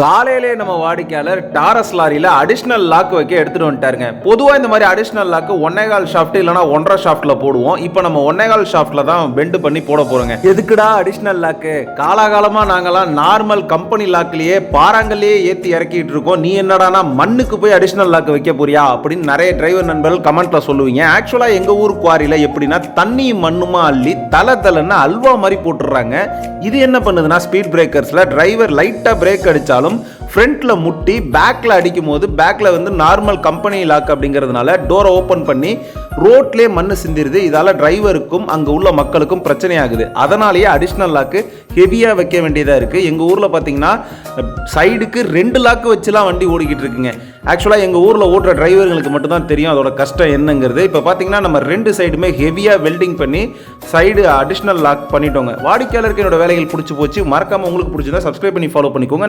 காலையிலே நம்ம வாடிக்கையாளர் டாரஸ் லாரியில் அடிஷ்னல் லாக் வைக்க எடுத்துகிட்டு வந்துட்டாருங்க. பொதுவாக இந்த மாதிரி அடிஷ்னல் லாக்கு ஒன்னேகால் ஷாஃப்ட் இல்லைனா ஒன்றரை ஷாஃப்ட்டில் போடுவோம். இப்போ நம்ம ஒன்னேகால் ஷாஃப்ட்டில் தான் பெண்டு பண்ணி போட போகிறோங்க எதுக்குடா அடிஷ்னல் லாக்கு காலாகாலமாக நாங்களாம் நார்மல் கம்பெனி லாக்லேயே பாறாங்கல்லையே ஏற்றி இறக்கிட்டு இருக்கோம். நீ என்னடானா மண்ணுக்கு போய் அடிஷ்னல் லாக் வைக்க போறியா? அப்படின்னு நிறைய டிரைவர் நண்பர்கள் கமெண்ட்டில் சொல்லுவீங்க. ஆக்சுவலாக எங்கள் ஊர் குவாரியில் எப்படின்னா தண்ணியும் மண்ணுமா அள்ளி தலை தலைன்னு அல்வா மாதிரி போட்டுடுறாங்க. இது என்ன பண்ணுதுன்னா ஸ்பீட் பிரேக்கர்ஸில் டிரைவர் லைட்டாக பிரேக் அடித்தாலும் ஃப்ரண்ட்டில் முட்டி பேக்கில் அடிக்கும் போது பேக்கில் வந்து நார்மல் கம்பெனி லாக் அப்படிங்கிறதுனால டோரை ஓப்பன் பண்ணி ரோட்லேயே மண் சிந்திருது. இதால் டிரைவருக்கும் அங்கே உள்ள மக்களுக்கும் பிரச்சனையாகுது. அதனாலேயே அடிஷ்னல் லாக்கு ஹெவியாக வைக்க வேண்டியதாக இருக்குது எங்கள் ஊரில் பார்த்தீங்கன்னா சைடுக்கு ரெண்டு லாக்கு வச்சுலாம் வண்டி ஓடிக்கிட்டு இருக்குங்க. ஆக்சுவலாக எங்கள் ஊரில் ஓட்டுற டிரைவர்களுக்கு மட்டும்தான் தெரியும் அதோட கஷ்டம் என்னங்கிறது. இப்போ பார்த்தீங்கன்னா நம்ம ரெண்டு சைடுமே ஹெவியாக வெல்டிங் பண்ணி சைடு அடிஷ்னல் லாக் பண்ணிட்டோங்க. வாடிக்கையாளருக்கு என்னோட வேலைகள் பிடிச்சி போச்சு. மறக்காமல் உங்களுக்கு பிடிச்சிருந்தா சப்ஸ்கிரைப் பண்ணி ஃபாலோ பண்ணிக்கோங்க.